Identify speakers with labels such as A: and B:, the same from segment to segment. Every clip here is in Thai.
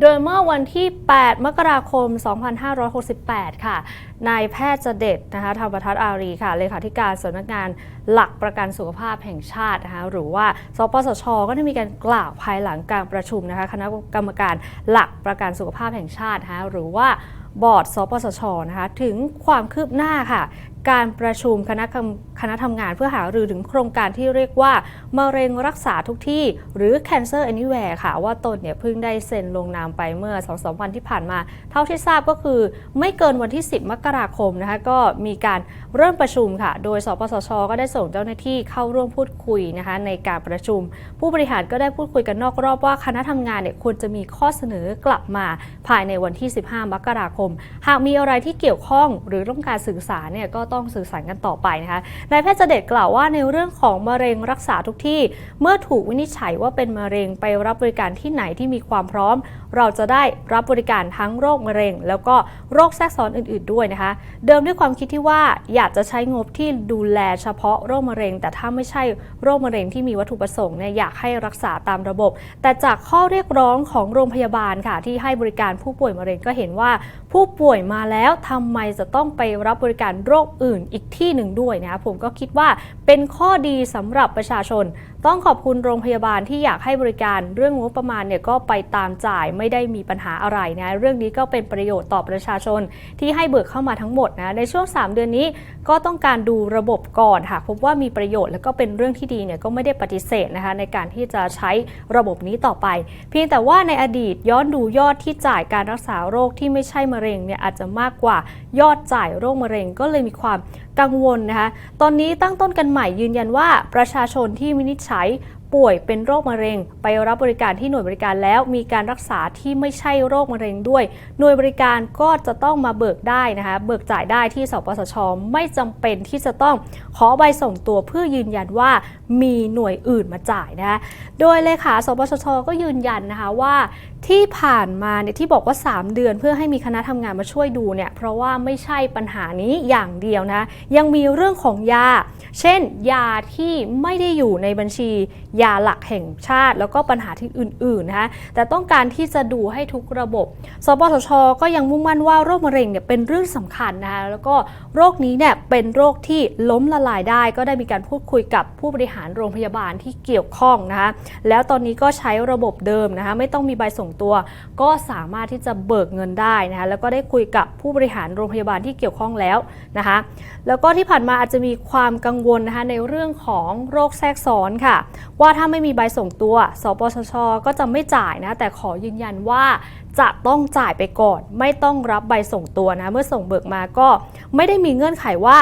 A: โดยเมื่อวันที่ 8 มกราคม 2568 ค่ะ นายแพทย์เจเด็ดนะคะธรรมทัศน์อารีค่ะ เลขาธิการสำนักงานหลักประกันสุขภาพแห่งชาตินะคะหรือว่าสปสช ก็ได้มีการกล่าวภายหลังการประชุมนะคะคณะกรรมการหลักประกันสุขภาพแห่งชาตินะคะหรือว่าบอร์ด สปสช นะคะ ถึงความคืบหน้าค่ะ การประชุมคณะคณะทำงานเพื่อหารือถึงโครงการที่เรียกว่ามะเร็งรักษาทุกที่ หรือ Cancer Anywhere ค่ะ ว่าตนเนี่ยเพิ่งได้เซ็นลงนามไปเมื่อ2อสวันที่ผ่านมา เท่าที่ทราบก็คือไม่เกินวันที่ 10 มกราคมนะคะก็มีการเริ่มประชุมค่ะ โดยสปสช ก็ได้ส่งเจ้าหน้าที่เข้าร่วมพูดคุยนะคะในการประชุม ผู้บริหารก็ได้พูดคุยกันนอกรอบว่าคณะทำงานเนี่ยควรจะมีข้อเสนอกลับมาภายในวันที่ 15 มกราคม หากมีอะไรที่เกี่ยวข้องหรือต้องการสื่อสารเนี่ยก็ต้องสื่อสารกันต่อไปนะคะนายแพทย์เจเดตกล่าวว่าในเรื่องของมะเร็งรักษาทุกที่ เมื่อถูกวินิจฉัยว่าเป็นมะเร็งไปรับบริการที่ไหนที่มีความพร้อม เราจะได้รับบริการทั้งโรคมะเร็ง แล้วก็โรคแทรกซ้อนอื่น ๆ ด้วยนะคะ เดิมด้วยความคิดที่ว่าอยากจะใช้งบที่ดูแลเฉพาะโรคมะเร็ง แต่ถ้าไม่ใช่โรคมะเร็งที่มีวัตถุประสงค์เนี่ยอยากให้รักษาตามระบบ แต่จากข้อเรียกร้องของโรงพยาบาลค่ะ ที่ให้บริการผู้ป่วยมะเร็งก็เห็นว่า ผู้ป่วยมาแล้วทำไมจะต้องไปรับบริการโรคอื่นอีกที่หนึ่งด้วยนะคะผมก็คิดว่าเป็นข้อดีสำหรับประชาชน ต้องขอบคุณโรงพยาบาลที่อยากให้บริการเรื่องงบประมาณเนี่ยก็ไปตามจ่ายไม่ได้มีปัญหาอะไรนะเรื่องนี้ก็เป็นประโยชน์ต่อประชาชนที่ให้เบิกเข้ามาทั้งหมดนะในช่วง 3 เดือนนี้ก็ต้องการดูระบบก่อนหากพบว่ามีประโยชน์แล้วก็เป็นเรื่องที่ดีเนี่ยก็ไม่ได้ปฏิเสธนะคะในการที่จะใช้ระบบนี้ต่อไป เพียงแต่ว่าในอดีตย้อนดูยอดที่จ่ายการรักษาโรคที่ไม่ใช่มะเร็งเนี่ยอาจจะมากกว่ายอดจ่ายโรคมะเร็งก็เลยมีความกังวลนะคะ ตอนนี้ตั้งต้นกันใหม่ยืนยันว่าประชาชนที่วินิจฉัย ป่วยเป็นโรคมะเร็ง ไปรับบริการที่หน่วยบริการแล้วมีการรักษาที่ไม่ใช่โรคมะเร็งด้วย หน่วยบริการก็จะต้องมาเบิกได้นะคะเบิกจ่ายได้ที่สปสช ไม่จำเป็นที่จะต้องขอใบส่งตัวเพื่อยืนยันว่ามีหน่วยอื่นมาจ่ายนะคะโดยเลขาสปสช ก็ยืนยันนะคะว่าที่ผ่านมาเนี่ยที่บอกว่า 3 เดือนเพื่อให้มีคณะทำงานมาช่วยดูเนี่ยเพราะว่าไม่ใช่ปัญหานี้อย่างเดียวนะยังมีเรื่องของยา เช่น ยาที่ไม่ได้อยู่ในบัญชี ยาหลักแห่งชาติ แล้วก็ปัญหาที่อื่นๆนะคะแต่ต้องการที่จะดูให้ทุกระบบ สปสช ก็ยังมุ่งมั่นว่าโรคมะเร็งเนี่ยเป็นเรื่องสำคัญนะคะแล้วก็โรคนี้เนี่ยเป็นโรคที่ล้มละลายได้ ก็ได้มีการพูดคุยกับผู้บริหารโรงพยาบาลที่เกี่ยวข้องนะคะแล้วตอนนี้ก็ใช้ระบบเดิมนะคะไม่ต้องมีใบส่งตัว ก็สามารถที่จะเบิกเงินได้นะคะแล้วก็ได้คุยกับผู้บริหารโรงพยาบาลที่เกี่ยวข้องแล้วนะคะแล้วก็ที่ผ่านมาอาจจะมีความกังวลนะคะในเรื่องของโรคแทรกซ้อนค่ะ ว่าถ้าไม่มีใบส่งตัว สปสช ก็จะไม่จ่ายนะ แต่ขอยืนยันว่าจะต้องจ่ายไปก่อน ไม่ต้องรับใบส่งตัวนะเมื่อส่งเบิกมาก็ไม่ได้มีเงื่อนไขว่า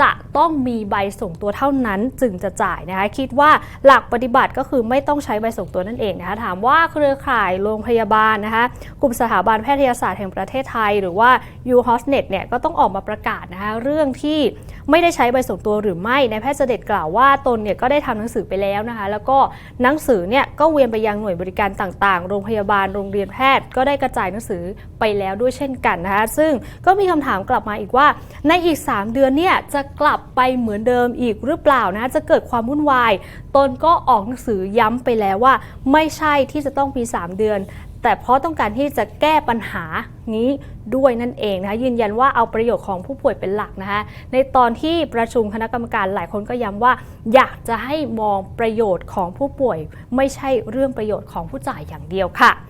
A: จะต้องมีใบส่งตัวเท่านั้นจึงจะจ่ายนะคะคิดว่าหลักปฏิบัติก็คือไม่ต้องใช้ใบส่งตัวนั่นเองนะคะถามว่าเครือข่ายโรงพยาบาลนะคะกลุ่มสถาบันแพทยศาสตร์แห่งประเทศไทย หรือว่า u h o s n e t เนี่ยก็ต้องออกมาประกาศนะคะเรื่องที่ ไม่ได้ใช้ใบส่งตัวหรือไม่นายแพทย์เสด็จกล่าวว่าตนเนี่ยก็ได้ทำหนังสือไปแล้วนะคะ แล้วก็หนังสือเนี่ยก็เวียนไปยังหน่วยบริการต่างๆ โรงพยาบาลโรงเรียนแพทย์ ก็ได้กระจายหนังสือไปแล้วด้วยเช่นกันนะคะซึ่งก็มีคำถามกลับมาอีกว่า ในอีก 3 เดือนเนี่ยจะกลับไปเหมือนเดิมอีกหรือเปล่านะจะเกิดความวุ่นวาย ตนก็ออกหนังสือย้ำไปแล้วว่า ไม่ใช่ที่จะต้องมี 3 เดือน แต่เพราะต้องการที่จะแก้ปัญหานี้ด้วยนั่นเองนะคะยืนยันว่าเอาประโยชน์ของผู้ป่วยเป็นหลักนะคะในตอนที่ประชุมคณะกรรมการหลายคนก็ย้ำว่า อยากจะให้มองประโยชน์ของผู้ป่วย ไม่ใช่เรื่องประโยชน์ของผู้จ่ายอย่างเดียวค่ะ